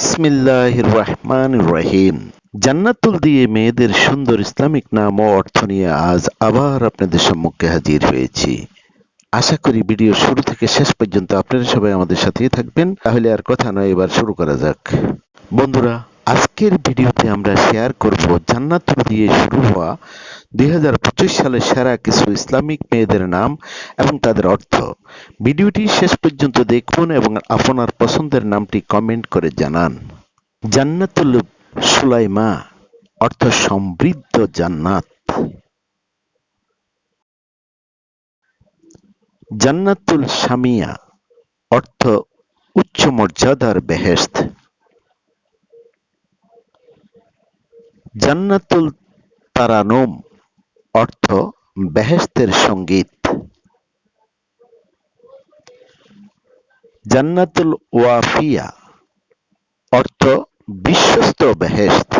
বিসমিল্লাহ রহমান রহিম জান্নাতুল দিয়ে মেয়েদের সুন্দর ইসলামিক নাম ও অর্থ নিয়ে আজ আবার আপনাদের সম্মুখে হাজির হয়েছি। আশা করি ভিডিও শুরু থেকে শেষ পর্যন্ত আপনারা সবাই আমাদের সাথেই থাকবেন। তাহলে আর কথা নয়, এবার শুরু করা যাক। বন্ধুরা আজকের ভিডিওতে আমরা শেয়ার করব জান্নাতুল দিয়ে শুরু হওয়া দুই সালের সেরা কিছু ইসলামিক মেয়েদের নাম এবং তাদের অর্থ। ভিডিওটি শেষ পর্যন্ত দেখুন এবং আপনার পছন্দের নামটি কমেন্ট করে জানান। জান্নাতুল সুলাইমা, অর্থ সমৃদ্ধ জান্নাত। জান্নাতুল সামিয়া, অর্থ উচ্চ মর্যাদার বেহেশত। জান্নাতুল তারানুম অর্থ বেহেশতের সংগীত। জান্নাতুল ওয়াফিয়া অর্থ বিশ্বস্ত বেহেশত।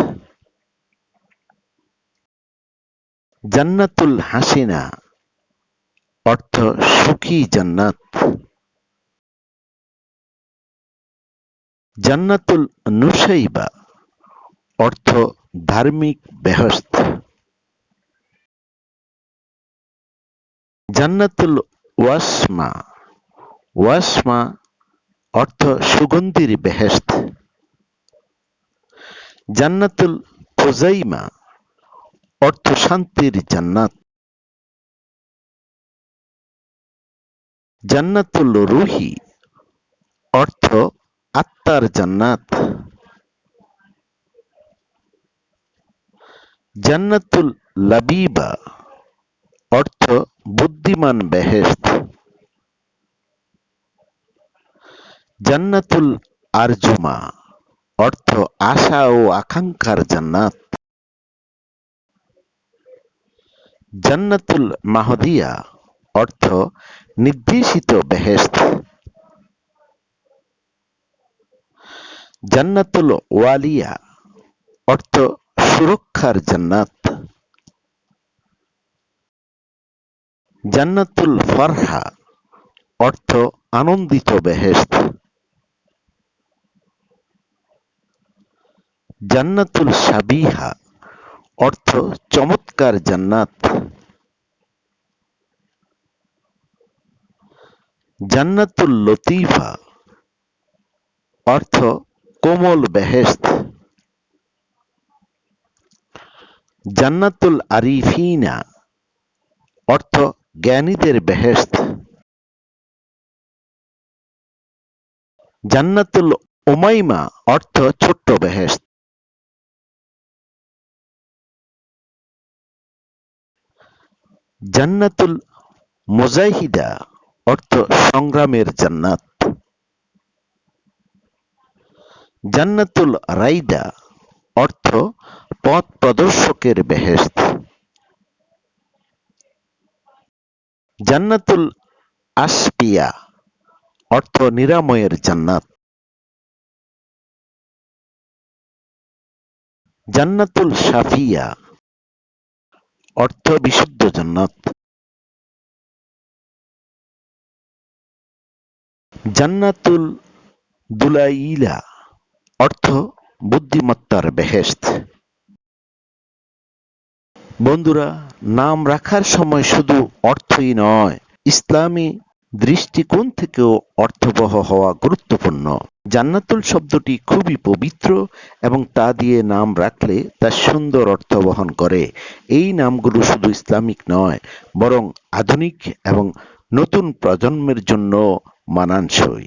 জান্নাতুল হাসিনা অর্থ সুখী জান্নাত। জান্নাতুল নুসাইবা অর্থ ধার্মিক বেহস্ত। জান্নাতুল ওয়াসমা। ওয়াসমা অর্থ সুগন্ধির বেহেশত। জান্নাতুল ফোজাইমা অর্থ শান্তির জান্নাত। জান্নাতুল রুহি অর্থ আত্মার জান্নাত। জান্নাতুল লাবিবা, অর্থ বুদ্ধিমান বেহেশত। জান্নাতুল আরজুমা, অর্থ আশা ও আকাঙ্ক্ষার জান্নাত। জান্নাতুল মাহদিয়া, অর্থ নির্দেশিত বেহেশত। জান্নাতুল ওয়ালিয়া, অর্থ সুরক্ষার জান্নাত। জান্নাতুল ফরহা অর্থ আনন্দিত বেহেশত। জান্নাতুল সাবিহা অর্থ চমৎকার জান্নাত। জান্নাতুল লতিফা অর্থ কোমল বেহেশত। জান্নাতুল আরিফিনা, অর্থ জ্ঞানীদের বেহেশত। জান্নাতুল উমাইমা, অর্থ ছোট্ট বেহেশত। জান্নাতুল মুজাহিদা অর্থ সংগ্রামের জান্নাত। জান্নাতুল রাইদা অর্থ পথ প্রদর্শকের বেহেশত। জান্নাতুল আসপিয়া অর্থ নিরাময়ের জান্নাত। জান্নাতুল সাফিয়া অর্থ বিশুদ্ধ জান্নাত। জান্নাতুল দুলাইলা, অর্থ বুদ্ধিমত্তার বেহেশত। বন্ধুরা, নাম রাখার সময় শুধু অর্থই নয়, ইসলামী দৃষ্টিকোণ থেকেও অর্থবহ হওয়া গুরুত্বপূর্ণ। জান্নাতুল শব্দটি খুবই পবিত্র এবং তা দিয়ে নাম রাখলে তা সুন্দর অর্থ বহন করে। এই নামগুলো শুধু ইসলামিক নয়, বরং আধুনিক এবং নতুন প্রজন্মের জন্য মানানসই।